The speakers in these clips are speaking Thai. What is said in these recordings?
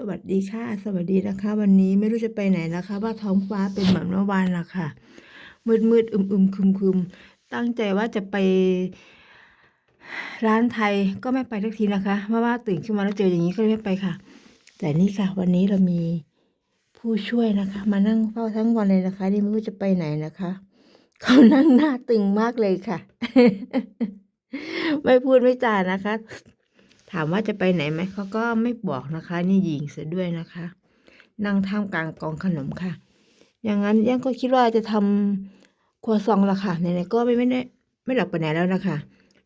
สวัสดีค่ะ สวัสดีนะคะ วันนี้ไม่รู้จะไปไหนนะคะ ว่าท้องฟ้าเป็นเหมือนเมื่อวานละค่ะ มืดมืดอึมอึมคึมคึมตั้งใจว่าจะไป ร้านไทยก็ไม่ไปทักทีนะคะ เพราะว่าตื่นขึ้นมาแล้วเจออย่างนี้ก็เลยไม่ไปค่ะ แต่นี่ค่ะ วันนี้เรามีผู้ช่วยนะคะ มานั่งเฝ้าทั้งวันเลยนะคะนี่ไม่รู้จะไปไหนนะคะเขานั่งหน้าตึงมากเลยค่ะ ไม่พูดไม่จานะคะ ถามว่าจะไปไหนไหมเขาก็ไม่บอกนะคะ นี่หญิงเสียด้วยนะคะ นั่งท่ามกลางกองขนมค่ะ อย่างนั้นยังก็คิดว่าจะทำครัวซองละค่ะไหนๆก็ไม่ไม่ได้ไม่หลับไปไหนแล้วนะคะ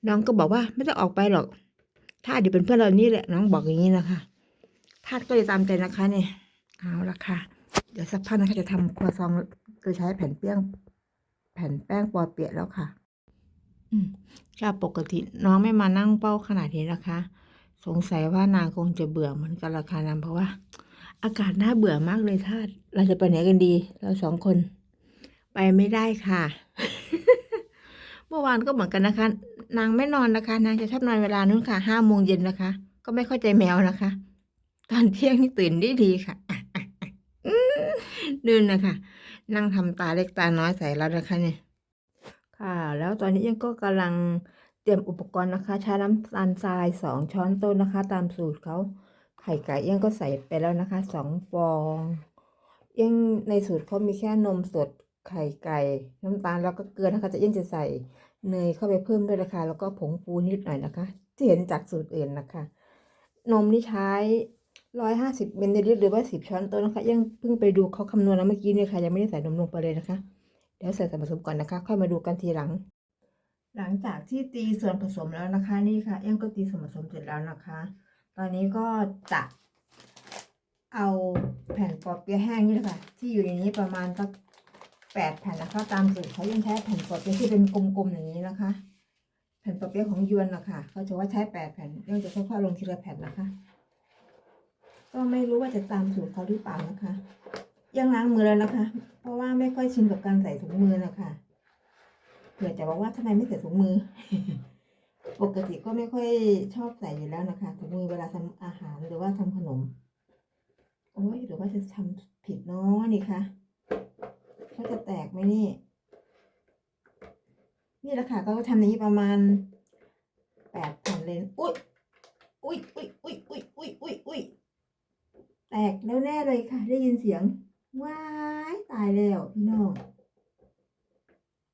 น้องก็บอกว่าไม่ต้องออกไปหรอกถ้าเดี๋ยวเป็นเพื่อนเรานี่แหละน้องบอกอย่างนี้นะคะทาดก็จะตามใจนะคะเนี่ยเอาละค่ะ เดี๋ยวสักพักนะคะจะทำครัวซองโดยใช้แผ่นเปี้ยง แผ่นแป้งปอเปียะแล้วค่ะ อืมค่ะปกติน้องไม่มานั่งเป้าขนาดนี้นะคะ สงสัยว่านางคงจะเบื่อเหมือนกันราคานำเพราะว่า อากาศน่าเบื่อมากเลยท่าเราจะไปไหนกันดี เราสองคน ไปไม่ได้ค่ะ เมื่อวานก็เหมือนกันนะคะ นางไม่นอนนะคะ นางจะชอบนอนเวลานู้นค่ะห้าโมงเย็นนะคะ ก็ไม่เข้าใจแมวนะคะ ตอนเที่ยงนี่ตื่นไดีดีค่ะนื่นนะคะนั่งทำตาเล็กตาน้อยใส่แล้วนะคะเนี่ยค่ะ แล้วตอนนี้ยังก็กำลัง เตรียมอุปกรณ์นะคะ ใช้น้ำตาลทรายสองช้อนโต๊ะนะคะ ตามสูตรเขาไข่ไก่ยังก็ใส่ไปแล้วนะคะสองฟองยังในสูตรเขามีแค่นมสดไข่ไก่ น้ำตาลแล้วก็เกลือนะคะ จะยังจะใส่เนยเข้าไปเพิ่มด้วยนะคะแล้วก็ผงฟูนิดหน่อยนะคะที่เห็นจากสูตรอื่นนะคะ นมนี่ใช้ร้อยห้าสิบมิลลิลิตรหรือว่าสิบช้อนโต๊ะนะคะ ยังเพิ่งไปดูเขาคำนวณแล้วเมื่อกี้เนี่ยค่ะยังไม่ได้ใส่นมลงไปเลยนะคะ เดี๋ยวใส่ส่วนผสมก่อนนะคะ ค่อยมาดูกันทีหลัง หลังจากที่ตีส่วนผสมแล้วนะคะนี่ค่ะเอี้ยงก็ตีส่วนผสมเสร็จแล้วนะคะ ตอนนี้ก็จะเอาแผ่นปอเปี๊ยะแห้งนี่แหละค่ะ ที่อยู่ในนี้ประมาณสักแปดแผ่นนะคะ ตามสูตรเขายังใช้แผ่นปอเปี๊ยะที่เป็นกลมๆอย่างนี้นะคะ แผ่นปอเปี๊ยะของยวนนะคะเขาจะว่าใช้แปดแผ่นเอี้ยงจะค่อยๆลงทีละแผ่นนะคะ ก็ไม่รู้ว่าจะตามสูตรเขาหรือเปล่านะคะยังล้างมือแล้วนะคะ เพราะว่าไม่ค่อยชินกับการใส่ถุงมือนะคะ ผื่อจะบอกว่าทำไมไม่ใส่ถุงมือ ปกติก็ไม่ค่อยชอบใส่อยู่แล้วนะคะถุงมือเวลาทำอาหารหรือว่าทำขนม โอ้ยหรือว่าจะทำผิดนาะนี่คะเขาจะแตกไหมนี่ นี่แหละค่ะก็ทำอย่างนี้ประมาณแปดแผ่นเลยอุ้ยอุ้ยอุ้ยอุ้ยอุ้ยอุ้ยอุ้ยอุ้ยแตกแล้วแน่เลยค่ะ ได้ยินเสียง ว้าย ตายแล้วพี่น้อง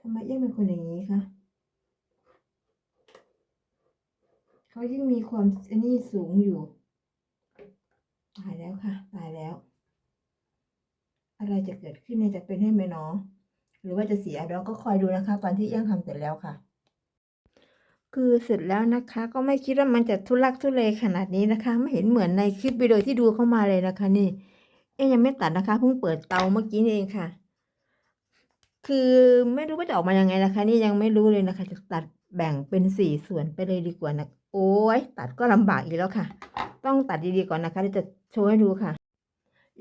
ทำไมเอี้ยังเป็นคนอย่างนี้คะเขายิ่งมีความอันนี้สูงอยู่ ตายแล้วค่ะ ตายแล้ว อะไรจะเกิดขึ้นเนี่ยจะเป็นให้ไหมเนาะหรือว่าจะเสียเดี๋ยวก็คอยดูนะคะ ตอนที่เอี้ยังทำเสร็จแล้วค่ะ คือเสร็จแล้วนะคะ ก็ไม่คิดว่ามันจะทุลักทุเลขนาดนี้นะคะ ไม่เห็นเหมือนในคลิปวิดีโอที่ดูเข้ามาเลยนะคะ นี่ เอ๊ยยังไม่ตัดนะคะเพิ่งเปิดเตาเมื่อกี้นี่เองค่ะ คือไม่รู้ว่าจะออกมายังไงนะคะ นี่ยังไม่รู้เลยนะคะ จะตัดแบ่งเป็นสี่ส่วนไปเลยดีกว่านะ โอ้ยตัดก็ลำบากอีกแล้วค่ะ ต้องตัดดีๆก่อนนะคะเดี๋ยวจะโชว์ให้ดูค่ะ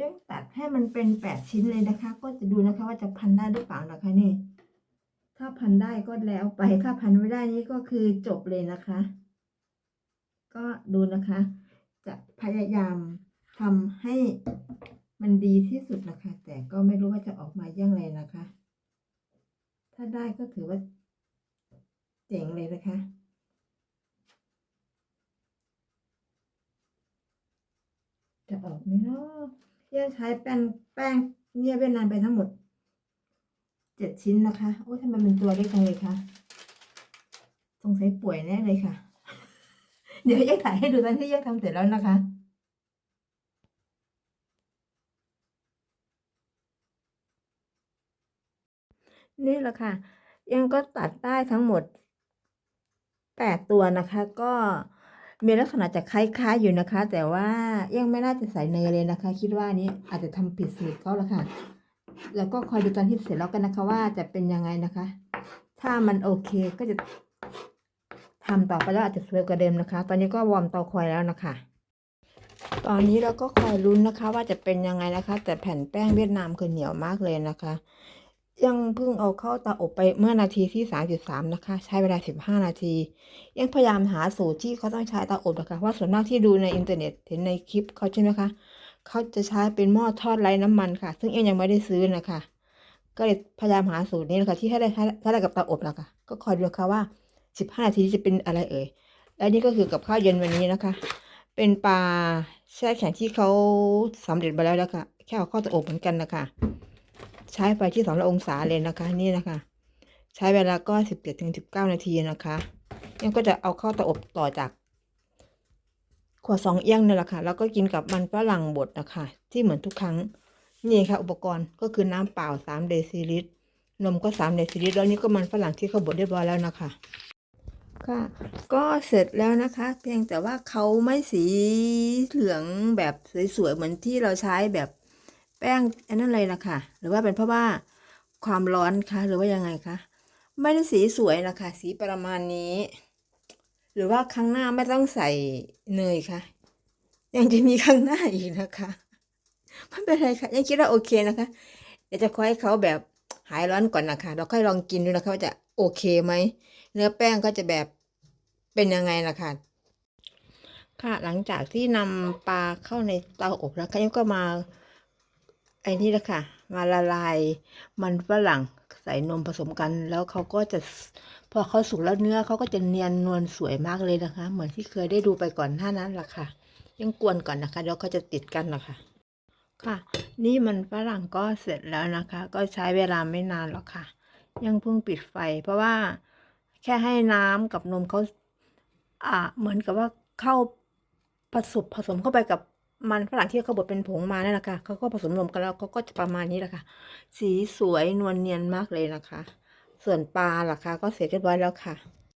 ยังตัดให้มันเป็นแปดชิ้นเลยนะคะ ก็จะดูนะคะ ว่าจะพันได้หรือเปล่านะคะนี่ ถ้าพันได้ก็แล้วไปถ้าพันไม่ได้นี่ก็คือจบเลยนะคะ ก็ดูนะคะ จะพยายามทำให้มันดีที่สุดนะคะ แต่ก็ไม่รู้ว่าจะออกมาอย่างไรนะคะ ถ้าได้ก็ถือว่า เจ๋งเลยนะคะ จะออกไหมเนาะเยี่ยใช้แป้งแป้งเนี่ยเวียดนามไปทั้งหมดเจ็ดชิ้นนะคะ โอ้ยทำไมเป็นตัวเล็กจังเลยคะสงสัยป่วยแน่เลยค่ะ เดี๋ยวแยกถ่ายให้ดูตอนที่แยกทำเสร็จแล้วนะคะ นี่แหละค่ะ ยังก็ตัดได้ทั้งหมดแปดตัวนะคะ ก็มีลักษณะจะคล้ายๆอยู่นะคะ แต่ว่ายังไม่น่าจะใส่เนยเลยนะคะ คิดว่านี้อาจจะทำผิดสูตรเขาแล้วค่ะ แล้วก็คอยดูตอนที่เสร็จแล้วกันนะคะ ว่าจะเป็นยังไงนะคะ ถ้ามันโอเคก็จะทำต่อไปแล้วอาจจะสวยกว่าเดิมนะคะ ตอนนี้ก็วอร์มเตาคอยแล้วนะคะ ตอนนี้เราก็คอยลุ้นนะคะ ว่าจะเป็นยังไงนะคะ แต่แผ่นแป้งเวียดนามคือเหนียวมากเลยนะคะ ยังเพิ่งเอาเข้าเตาอบไปเมื่อนาทีที่สามจุดสามนะคะ ใช้เวลาสิบห้านาที ยังพยายามหาสูตรที่เขาต้องใช้เตาอบนะคะเพราส่วนมากที่ดูในอินเทอร์เน็ตเห็นในคลิปเขาใช่ไหมคะเขาจะใช้เป็นหม้อทอดไร้น้ำมันค่ะ ซึ่งเอ็งยังไม่ได้ซื้อนะคะ ก็เลยพยายามหาสูตรนี้นะคะที่ให้ได้ให้ได้กับเตาอบนะคะก็คอยดูค่ะว่าสิบห้านาทีจะเป็นอะไรเอ่ยและนี่ก็คือกับข้าวเย็นวันนี้นะคะ เป็นปลาแช่แข็งที่เขาสำเร็จมาแล้วนะคะแค่เอาเข้าเตาอบเหมือนกันนะคะ ใช้ไฟที่สองร้อยองศาเลยนะคะ นี่นะคะ ใช้เวลาก็สิบเจ็ดถึงสิบเก้านาทีนะคะยังก็จะเอาเข้าเตาอบต่อจากขวดสองเอี้ยงนี่แหละค่ะ แล้วก็กินกับมันฝรั่งบดนะคะ ที่เหมือนทุกครั้ง นี่ค่ะ อุปกรณ์ก็คือน้ำเปล่าสามเดซิลิตร นมก็สามเดซิลิตร แล้วนี่ก็มันฝรั่งที่เขาบดเรียบร้อยแล้วนะคะ ค่ะ ก็เสร็จแล้วนะคะ เพียงแต่ว่าเขาไม่สีเหลืองแบบสวยๆ เหมือนที่เราใช้แบบ แป้งอันนั้นเลยนะคะหรือว่าเป็นเพราะว่าความร้อนคะหรือว่ายังไงคะไม่ได้สีสวยนะคะ สีประมาณนี้ หรือว่าครั้งหน้าไม่ต้องใส่เนยค่ะ ยังจะมีครั้งหน้าอีกนะคะไม่เป็นไรค่ะยังคิดว่าโอเคนะคะ เดี๋ยวจะคอยให้เขาแบบหายร้อนก่อนนะคะ เราค่อยลองกินดูนะคะว่าจะโอเคไหมเนื้อแป้งก็จะแบบเป็นยังไงล่ะค่ะค่ะหลังจากที่นำปลาเข้าในเตาอบแล้วก็ยังก็มา ไอ้นี่แหละค่ะ มาละลายมันฝรั่งใส่นมผสมกันแล้วเขาก็จะพอเขาสุกแล้วเนื้อเขาก็จะเนียนนวลสวยมากเลยนะคะ เหมือนที่เคยได้ดูไปก่อนหน้านั้นแหละค่ะ ยังกวนก่อนนะคะเดี๋ยวเขาจะติดกันนะค่ะ ค่ะ นี่มันฝรั่งก็เสร็จแล้วนะคะ ก็ใช้เวลาไม่นานหรอกค่ะ ยังเพิ่งปิดไฟ เพราะว่าแค่ให้น้ำกับนมเขาอ่าเหมือนกับว่าเข้าผสมผสมเข้าไปกับ มันฝรั่งที่เขาบดเป็นผงมานั่นแหละค่ะเขาก็ผสมรวมกันแล้วเขาก็จะประมาณนี้แหละค่ะ สีสวยนวลเนียนมากเลยนะคะ ส่วนปลาล่ะคะก็เสร็จเรียบร้อยแล้วค่ะ